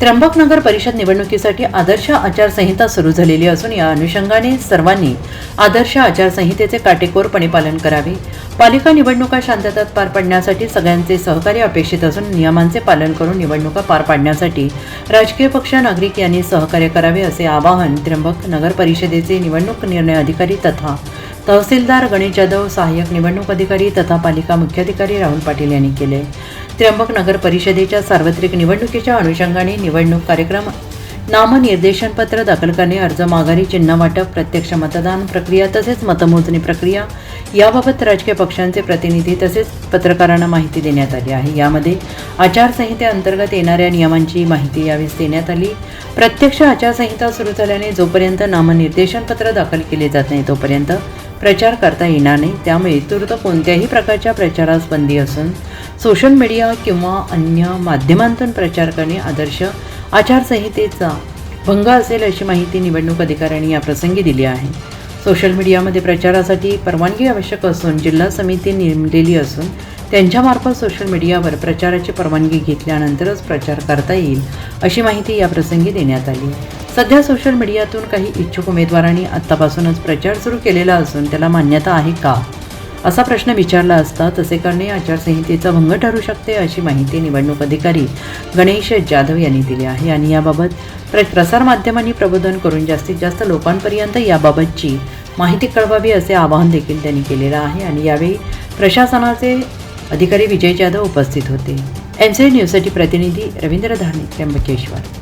त्र्यंबक नगर परिषद निवडणुकीसाठी आदर्श आचारसंहिता सुरू झालेली असून या अनुषंगाने सर्वांनी आदर्श आचारसंहितेचे काटेकोरपणे पालन करावे. पालिका निवडणुका शांततात पार पाडण्यासाठी सगळ्यांचे सहकार्य अपेक्षित असून नियमांचे पालन करून निवडणुका पार पाडण्यासाठी राजकीय पक्ष नागरिक यांनी सहकार्य करावे असे आवाहन त्र्यंबक नगर परिषदेचे निवडणूक निर्णय अधिकारी तथा तहसीलदार गणेश जाधव सहाय्यक निवडणूक अधिकारी तथा पालिका मुख्याधिकारी राहुल पाटील यांनी केले. त्र्यंबक नगर परिषदेच्या सार्वत्रिक निवडणुकीच्या अनुषंगाने निवडणूक कार्यक्रम नामनिर्देशनपत्र दाखल करणे अर्ज माघारी चिन्ह वाटप प्रत्यक्ष मतदान प्रक्रिया तसेच मतमोजणी प्रक्रिया याबाबत राजकीय पक्षांचे प्रतिनिधी तसेच पत्रकारांना माहिती देण्यात आली आहे. यामध्ये आचारसंहितेअंतर्गत येणाऱ्या नियमांची माहिती यावेळी देण्यात आली. प्रत्यक्ष आचारसंहिता सुरू झाल्याने जोपर्यंत नामनिर्देशनपत्र दाखल केले जात नाही तोपर्यंत प्रचार करता येणार नाही. त्यामुळे तूर्त कोणत्याही प्रकारच्या प्रचारास बंदी असून सोशल मीडिया किंवा अन्य माध्यमांतून प्रचार करणे आदर्श आचारसंहितेचा भंग असेल अशी माहिती निवडणूक अधिकाऱ्यांनी याप्रसंगी दिली आहे. सोशल मीडियामध्ये प्रचारासाठी परवानगी आवश्यक असून जिल्हा समिती नेमलेली असून त्यांच्यामार्फत सोशल मीडियावर प्रचाराची परवानगी घेतल्यानंतरच प्रचार करता येईल अशी माहिती याप्रसंगी देण्यात आली. सध्या सोशल मीडियातून काही इच्छुक उमेदवारांनी आत्तापासूनच प्रचार सुरू केलेला असून त्याला मान्यता आहे का? असा प्रश्न विचारला असता तसे करणे आचारसंहितेचा भंग ठरू शकते अशी माहिती निवडणूक अधिकारी गणेश जाधव यांनी दिली आहे. आणि याबाबत प्र प्रसारमाध्यमांनी प्रबोधन करून जास्तीत जास्त लोकांपर्यंत याबाबतची माहिती कळवावी असे आवाहन देखील त्यांनी केलेलं आहे. आणि यावेळी प्रशासनाचे अधिकारी विजय जाधव उपस्थित होते. एम सी न्यूजसाठी प्रतिनिधी रवींद्र धार्मिक त्र्यंबकेश्वर.